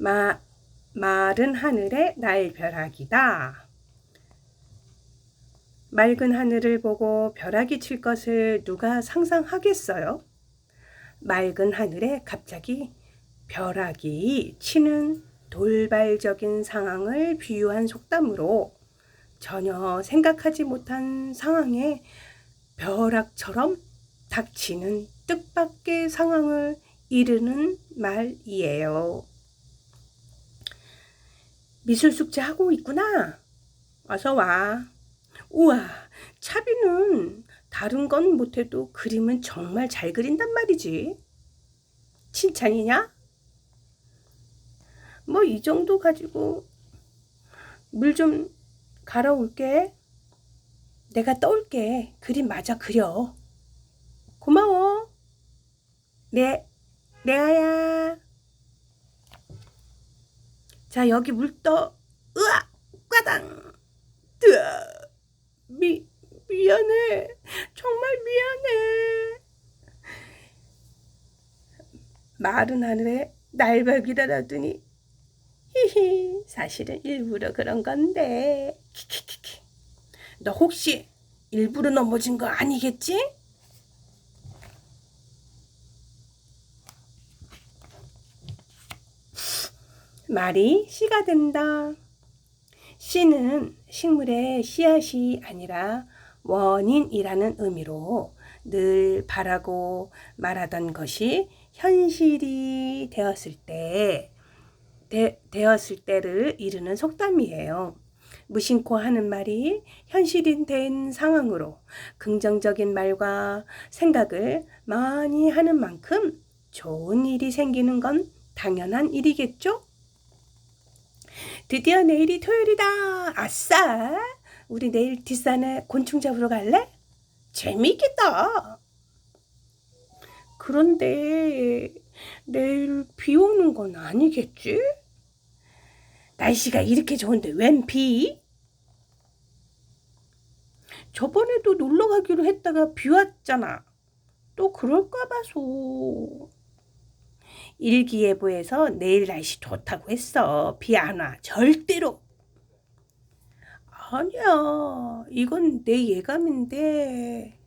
마, 마른 하늘의 날벼락이다. 맑은 하늘을 보고 벼락이 칠 것을 누가 상상하겠어요? 맑은 하늘에 갑자기 벼락이 치는 돌발적인 상황을 비유한 속담으로 전혀 생각하지 못한 상황에 벼락처럼 닥치는 뜻밖의 상황을 이르는 말이에요. 미술 숙제 하고 있구나. 어서 와. 우와, 차비는 다른 건 못해도 그림은 정말 잘 그린단 말이지. 칭찬이냐? 뭐 이 정도 가지고 물 좀 갈아 올게. 내가 떠올게. 그림 마저 그려. 고마워. 네, 레아야. 자, 여기 물 떠. 으악! 까당! 뜨아! 미, 미안해. 정말 미안해. 마른 하늘에 날박이라더니 히히 사실은 일부러 그런 건데 키키키키 너 혹시 일부러 넘어진 거 아니겠지? 말이 씨가 된다. 씨는 식물의 씨앗이 아니라 원인이라는 의미로 늘 바라고 말하던 것이 현실이 되었을 때 되, 되었을 때를 이르는 속담이에요. 무심코 하는 말이 현실이 된 상황으로 긍정적인 말과 생각을 많이 하는 만큼 좋은 일이 생기는 건 당연한 일이겠죠? 드디어 내일이 토요일이다. 아싸! 우리 내일 뒷산에 곤충 잡으러 갈래? 재미있겠다. 그런데 내일 비 오는 건 아니겠지? 날씨가 이렇게 좋은데 웬 비? 저번에도 놀러 가기로 했다가 비 왔잖아. 또 그럴까 봐서. 일기예보에서 내일 날씨 좋다고 했어. 비 안 와. 절대로. 아니야. 이건 내 예감인데.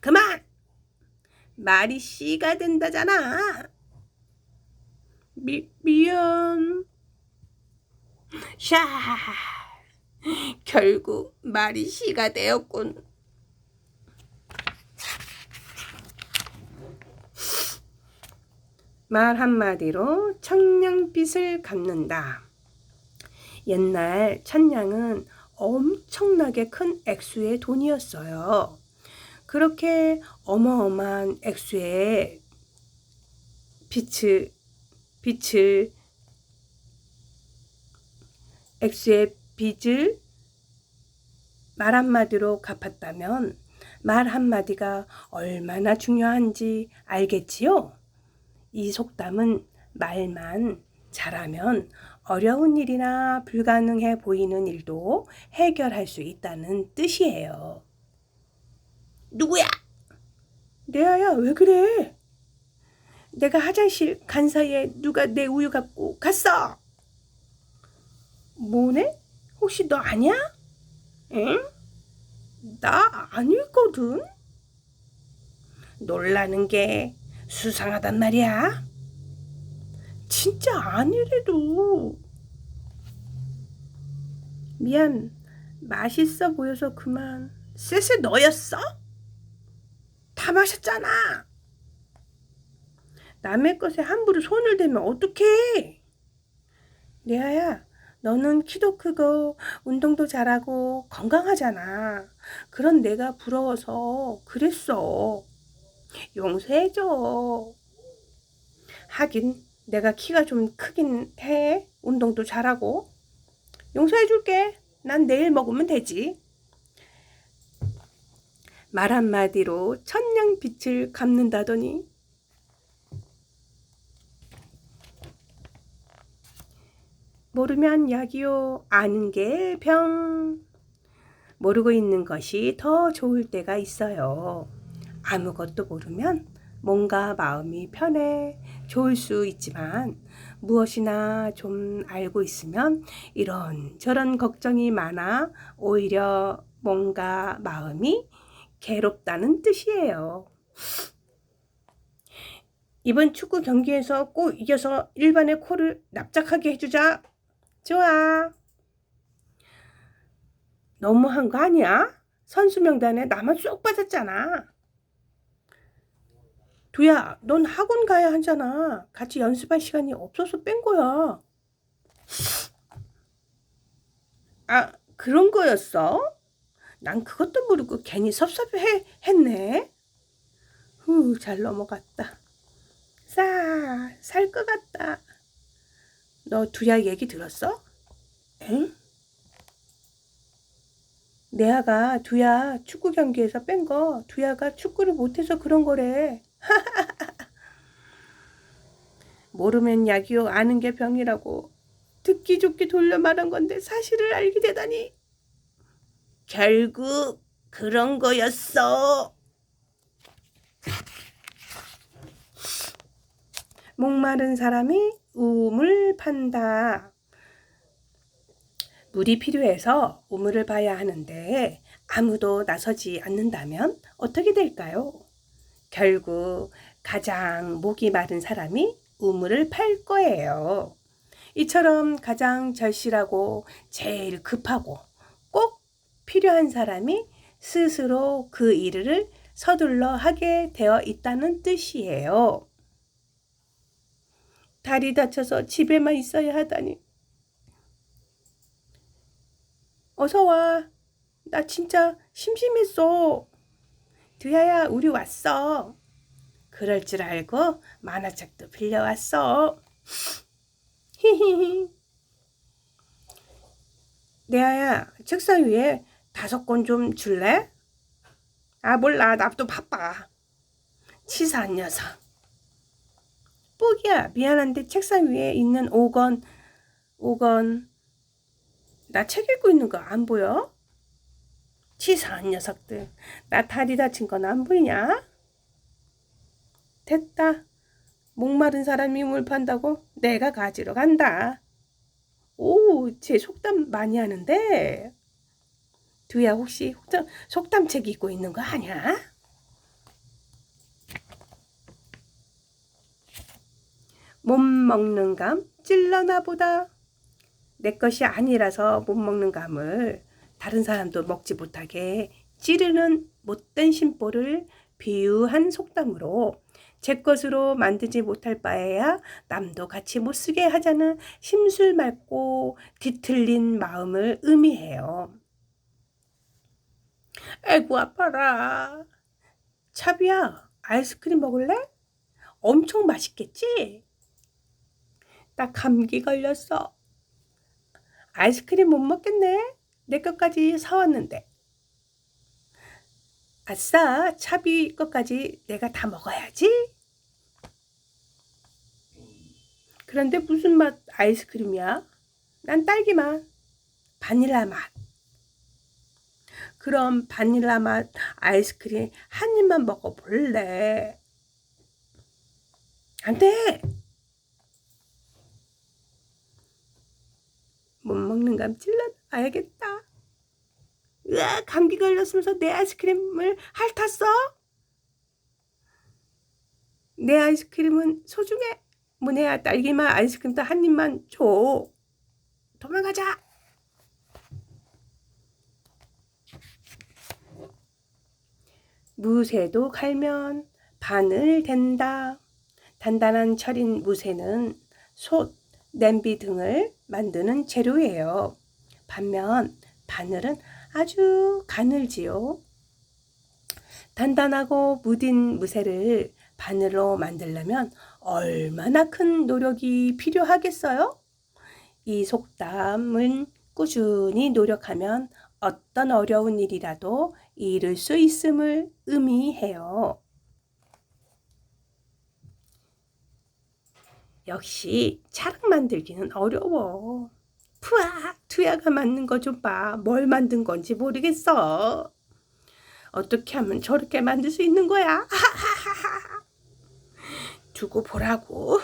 그만! 말이 씨가 된다잖아. 미, 미안. 샤. 결국 말이 씨가 되었군. 말 한마디로 천냥빚을 갚는다. 옛날 천냥은 엄청나게 큰 액수의 돈이었어요. 그렇게 어마어마한 액수의 빚을, 빚을, 액수의 빚을 말 한마디로 갚았다면 말 한마디가 얼마나 중요한지 알겠지요? 이 속담은 말만 잘하면 어려운 일이나 불가능해 보이는 일도 해결할 수 있다는 뜻이에요. 누구야? 레아야, 왜 그래? 내가 화장실 간 사이에 누가 내 우유 갖고 갔어? 뭐네? 혹시 너 아니야? 응? 나 아니거든? 놀라는 게 수상하단 말이야. 진짜 아니래도. 미안, 맛있어 보여서 그만. 쎄쎄 너였어? 다 마셨잖아. 남의 것에 함부로 손을 대면 어떡해? 레아야, 너는 키도 크고 운동도 잘하고 건강하잖아. 그런 내가 부러워서 그랬어. 용서해줘. 하긴 내가 키가 좀 크긴 해. 운동도 잘하고. 용서해줄게. 난 내일 먹으면 되지. 말 한마디로 천냥 빛을 갚는다더니 모르면 약이요 아는 게 병. 모르고 있는 것이 더 좋을 때가 있어요. 아무것도 모르면 뭔가 마음이 편해 좋을 수 있지만 무엇이나 좀 알고 있으면 이런 저런 걱정이 많아 오히려 뭔가 마음이 괴롭다는 뜻이에요. 이번 축구 경기에서 꼭 이겨서 일반의 코를 납작하게 해주자. 좋아. 너무한 거 아니야? 선수 명단에 나만 쏙 빠졌잖아. 두야, 넌 학원 가야 하잖아. 같이 연습할 시간이 없어서 뺀 거야. 아, 그런 거였어? 난 그것도 모르고 괜히 섭섭해 했네. 후, 잘 넘어갔다. 싸, 살 것 같다. 너 두야 얘기 들었어? 엥? 내아가 두야 축구 경기에서 뺀 거 두야가 축구를 못해서 그런 거래. 모르면 약이요 아는 게 병이라고 듣기 좋게 돌려 말한 건데 사실을 알게 되다니 결국 그런 거였어. 목마른 사람이 우물 판다. 물이 필요해서 우물을 봐야 하는데 아무도 나서지 않는다면 어떻게 될까요? 결국 가장 목이 마른 사람이 우물을 팔 거예요. 이처럼 가장 절실하고 제일 급하고 꼭 필요한 사람이 스스로 그 일을 서둘러 하게 되어 있다는 뜻이에요. 다리 다쳐서 집에만 있어야 하다니. 어서 와. 나 진짜 심심했어. 두야야, 우리 왔어. 그럴 줄 알고 만화책도 빌려왔어. 히히히. 내아야, 책상 위에 다섯 권 좀 줄래? 아, 몰라. 나도 바빠. 치사한 녀석. 뽀기야, 미안한데 책상 위에 있는 5권, 5권. 나 책 읽고 있는 거 안 보여? 치사한 녀석들. 나 다리 다친 건 안 보이냐? 됐다. 목마른 사람이 물 판다고 내가 가지러 간다. 오, 제 속담 많이 하는데. 두야 혹시 속담, 속담책 읽고 있는 거 아니야? 못 먹는 감 찔러나 보다. 내 것이 아니라서 못 먹는 감을 다른 사람도 먹지 못하게 찌르는 못된 심보를 비유한 속담으로 제 것으로 만들지 못할 바에야 남도 같이 못 쓰게 하자는 심술 맑고 뒤틀린 마음을 의미해요. 아이고 아파라. 차비야 아이스크림 먹을래? 엄청 맛있겠지? 나 감기 걸렸어. 아이스크림 못 먹겠네. 내 것까지 사왔는데. 아싸, 차비 것까지 내가 다 먹어야지. 그런데 무슨 맛 아이스크림이야? 난 딸기 맛, 바닐라 맛. 그럼 바닐라 맛 아이스크림 한 입만 먹어볼래? 안 돼! 못 먹는 감 찔러놔 야겠다. 으아, 감기 걸렸으면서 내 아이스크림을 핥았어? 내 아이스크림은 소중해. 뭐내야 딸기맛 아이스크림도 한 입만 줘. 도망가자. 무쇠도 갈면 바늘 된다. 단단한 철인 무쇠는 솥, 냄비 등을 만드는 재료예요. 반면 바늘은 아주 가늘지요. 단단하고 무딘 무쇠를 바늘로 만들려면 얼마나 큰 노력이 필요하겠어요? 이 속담은 꾸준히 노력하면 어떤 어려운 일이라도 이룰 수 있음을 의미해요. 역시 차랑 만들기는 어려워. 푸아, 투야가 만든 거 좀 봐. 뭘 만든 건지 모르겠어. 어떻게 하면 저렇게 만들 수 있는 거야? 두고 보라고.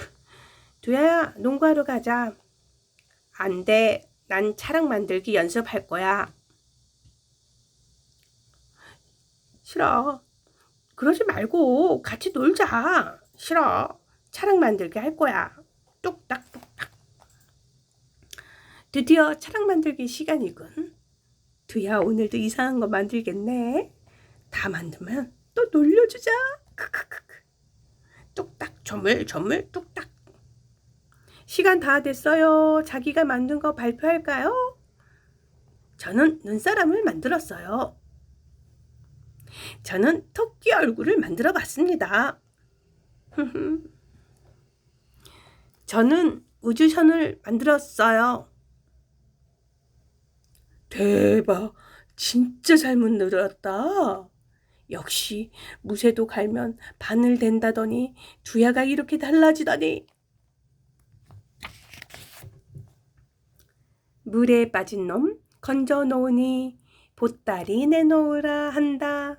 두야야, 농구하러 가자. 안 돼. 난 차랑 만들기 연습할 거야. 싫어. 그러지 말고 같이 놀자. 싫어. 차랑 만들기 할 거야. 뚝딱. 드디어 차랑 만들기 시간이군. 두야 오늘도 이상한 거 만들겠네. 다 만들면 또 놀려주자. 크크크크. 뚝딱 조물 조물 뚝딱. 시간 다 됐어요. 자기가 만든 거 발표할까요? 저는 눈사람을 만들었어요. 저는 토끼 얼굴을 만들어 봤습니다. 저는 우주선을 만들었어요. 대박. 진짜 잘 만들었다. 역시 무쇠도 갈면 바늘 된다더니 두야가 이렇게 달라지다니. 물에 빠진 놈 건져 놓으니 보따리 내놓으라 한다.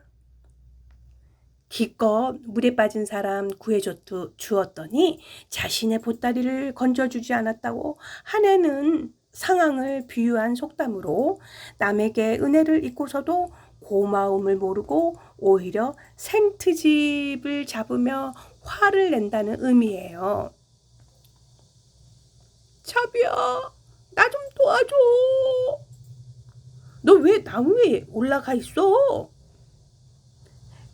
기껏 물에 빠진 사람 구해줘 주었더니 자신의 보따리를 건져주지 않았다고 한 해는 상황을 비유한 속담으로 남에게 은혜를 잊고서도 고마움을 모르고 오히려 생트집을 잡으며 화를 낸다는 의미예요. 차비야, 나 좀 도와줘. 너 왜 나무 위에 올라가 있어?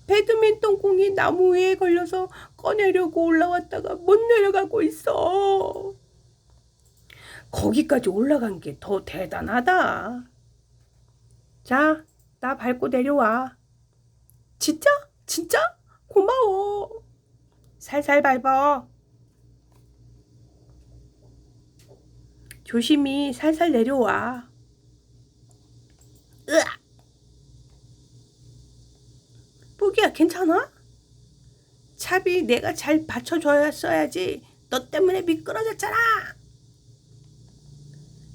배드민턴 공이 나무 위에 걸려서 꺼내려고 올라왔다가 못 내려가고 있어. 거기까지 올라간 게 더 대단하다. 자, 나 밟고 내려와. 진짜? 진짜? 고마워. 살살 밟아. 조심히 살살 내려와. 으악! 뽀기야, 괜찮아? 차비 내가 잘 받쳐줘야지. 너 때문에 미끄러졌잖아.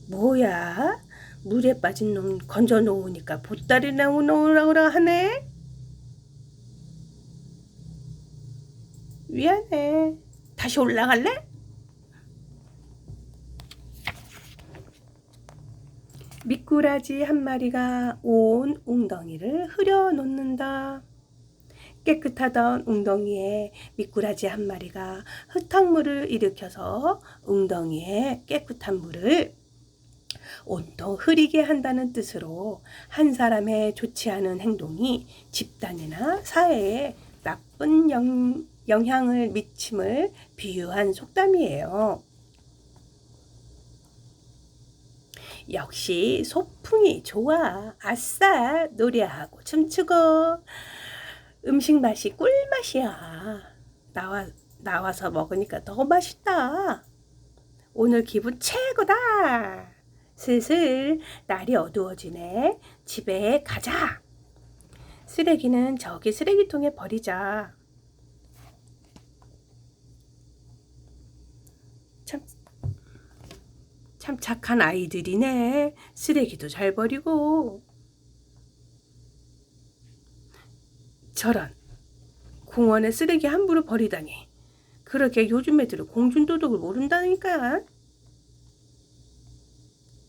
뭐야? 물에 빠진 놈 건져 놓으니까 보따리 나오라 하네? 미안해. 다시 올라갈래? 미꾸라지 한 마리가 온 웅덩이를 흐려 놓는다. 깨끗하던 웅덩이에 미꾸라지 한 마리가 흙탕물을 일으켜서 웅덩이에 깨끗한 물을 온통 흐리게 한다는 뜻으로 한 사람의 좋지 않은 행동이 집단이나 사회에 나쁜 영, 영향을 미침을 비유한 속담이에요. 역시 소풍이 좋아. 아싸 노래하고 춤추고 음식 맛이 꿀맛이야. 나와 나와서 먹으니까 더 맛있다. 오늘 기분 최고다. 슬슬 날이 어두워지네. 집에 가자. 쓰레기는 저기 쓰레기통에 버리자. 참, 참 착한 아이들이네. 쓰레기도 잘 버리고. 저런, 공원에 쓰레기 함부로 버리다니. 그렇게 요즘 애들은 공중도덕을 모른다니까.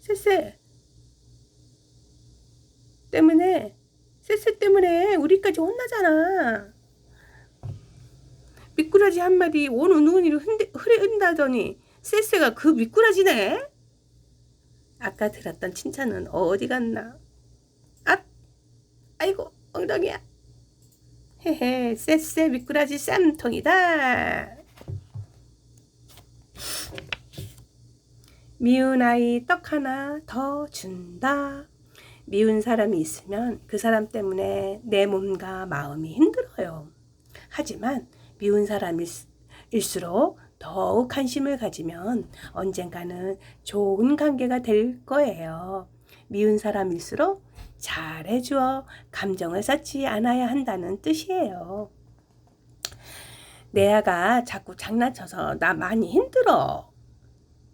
쎄쎄 때문에 쎄쎄 때문에 우리까지 혼나잖아. 미꾸라지 한 마리 온 운운이를 흐린다더니 쎄쎄가 그 미꾸라지네. 아까 들었던 칭찬은 어디 갔나? 아, 아이고 엉덩이야. 헤헤, 쎄쎄 미꾸라지 쌈통이다. 미운 아이 떡 하나 더 준다. 미운 사람이 있으면 그 사람 때문에 내 몸과 마음이 힘들어요. 하지만 미운 사람일수록 더욱 관심을 가지면 언젠가는 좋은 관계가 될 거예요. 미운 사람일수록 잘해주어 감정을 쌓지 않아야 한다는 뜻이에요. 내 아가 자꾸 장난쳐서 나 많이 힘들어.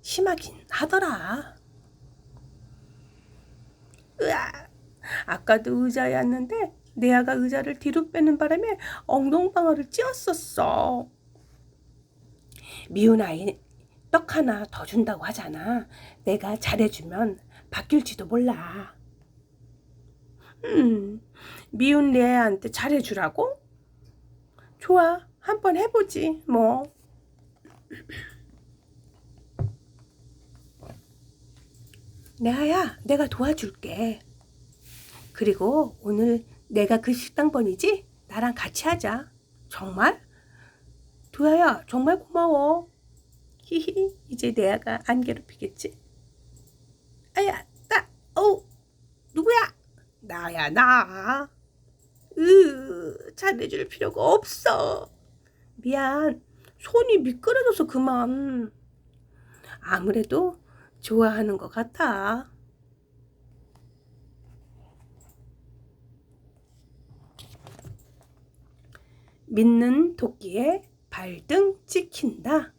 심하긴 하더라. 으아! 아까도 의자에 앉는데 내 아가 의자를 뒤로 빼는 바람에 엉덩방아를 찧었었어. 미운 아이 떡 하나 더 준다고 하잖아. 내가 잘해주면 바뀔지도 몰라. 음, 미운 내 애한테 잘해주라고? 좋아, 한번 해보지, 뭐. 내아야, 내가 도와줄게. 그리고 오늘 내가 그 식당 번이지? 나랑 같이 하자. 정말? 두아야, 정말 고마워. 히히, 이제 내아가 안 괴롭히겠지? 아야, 나, 어, 누구야? 나야, 나. 으, 잘해줄 필요가 없어. 미안, 손이 미끄러져서 그만. 아무래도 좋아하는 것 같아. 믿는 도끼에 발등 찍힌다.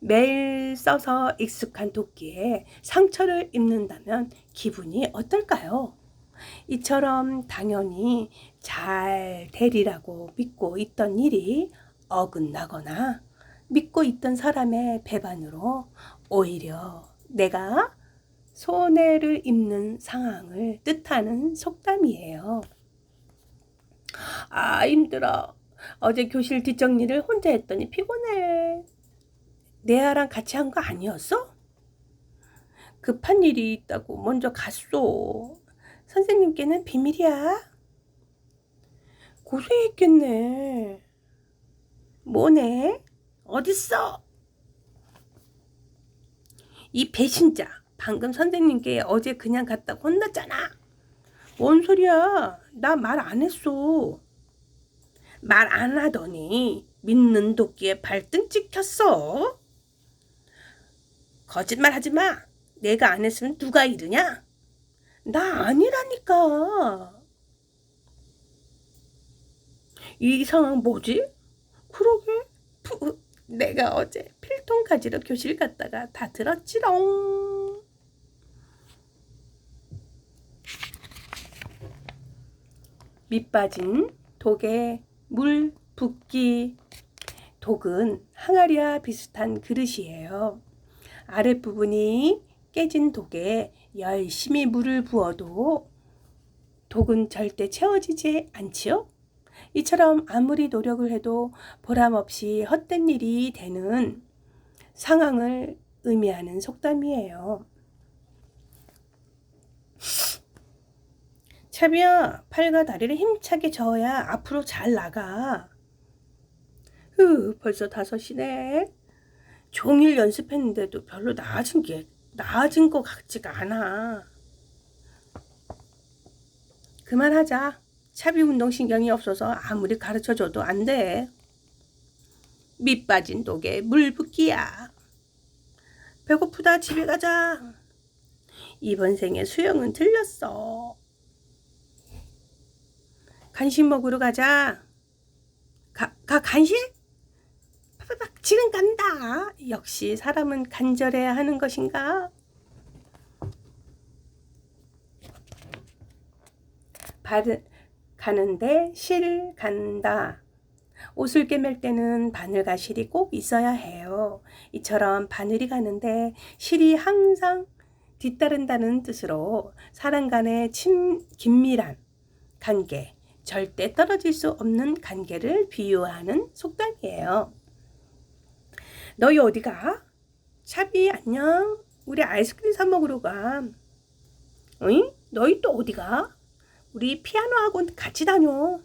매일 써서 익숙한 도끼에 상처를 입는다면 기분이 어떨까요? 이처럼 당연히 잘 되리라고 믿고 있던 일이 어긋나거나 믿고 있던 사람의 배반으로 오히려 내가 손해를 입는 상황을 뜻하는 속담이에요. 아, 힘들어. 어제 교실 뒷정리를 혼자 했더니 피곤해. 내아랑 같이 한 거 아니었어? 급한 일이 있다고 먼저 갔어. 선생님께는 비밀이야. 고생했겠네. 뭐네? 어딨어? 이 배신자. 방금 선생님께 어제 그냥 갔다고 혼났잖아. 뭔 소리야? 나 말 안 했어. 말 안 하더니 믿는 도끼에 발등 찍혔어. 거짓말 하지 마. 내가 안 했으면 누가 이르냐? 나 아니라니까. 이 상황 뭐지? 그러게. 푸, 내가 어제 필통 가지러 교실 갔다가 다 들었지롱. 밑 빠진 독에 물 붓기. 독은 항아리와 비슷한 그릇이에요. 아랫부분이 깨진 독에 열심히 물을 부어도 독은 절대 채워지지 않지요? 이처럼 아무리 노력을 해도 보람 없이 헛된 일이 되는 상황을 의미하는 속담이에요. 차비야, 팔과 다리를 힘차게 저어야 앞으로 잘 나가. 흐, 벌써 다섯이네. 종일 연습했는데도 별로 나아진 게 나아진 것 같지가 않아. 그만하자. 차비 운동 신경이 없어서 아무리 가르쳐 줘도 안 돼. 밑 빠진 독에 물 붓기야. 배고프다 집에 가자. 이번 생에 수영은 틀렸어. 간식 먹으러 가자. 가, 가 간식? 빠바박 지금 간다. 역시 사람은 간절해야 하는 것인가? 발 가는데 실 간다. 옷을 꿰맬 때는 바늘과 실이 꼭 있어야 해요. 이처럼 바늘이 가는데 실이 항상 뒤따른다는 뜻으로 사람 간의 친, 긴밀한 관계, 절대 떨어질 수 없는 관계를 비유하는 속담이에요. 너희 어디 가? 차비 안녕. 우리 아이스크림 사 먹으러 가. 어이? 너희 또 어디 가? 우리 피아노 학원 같이 다녀.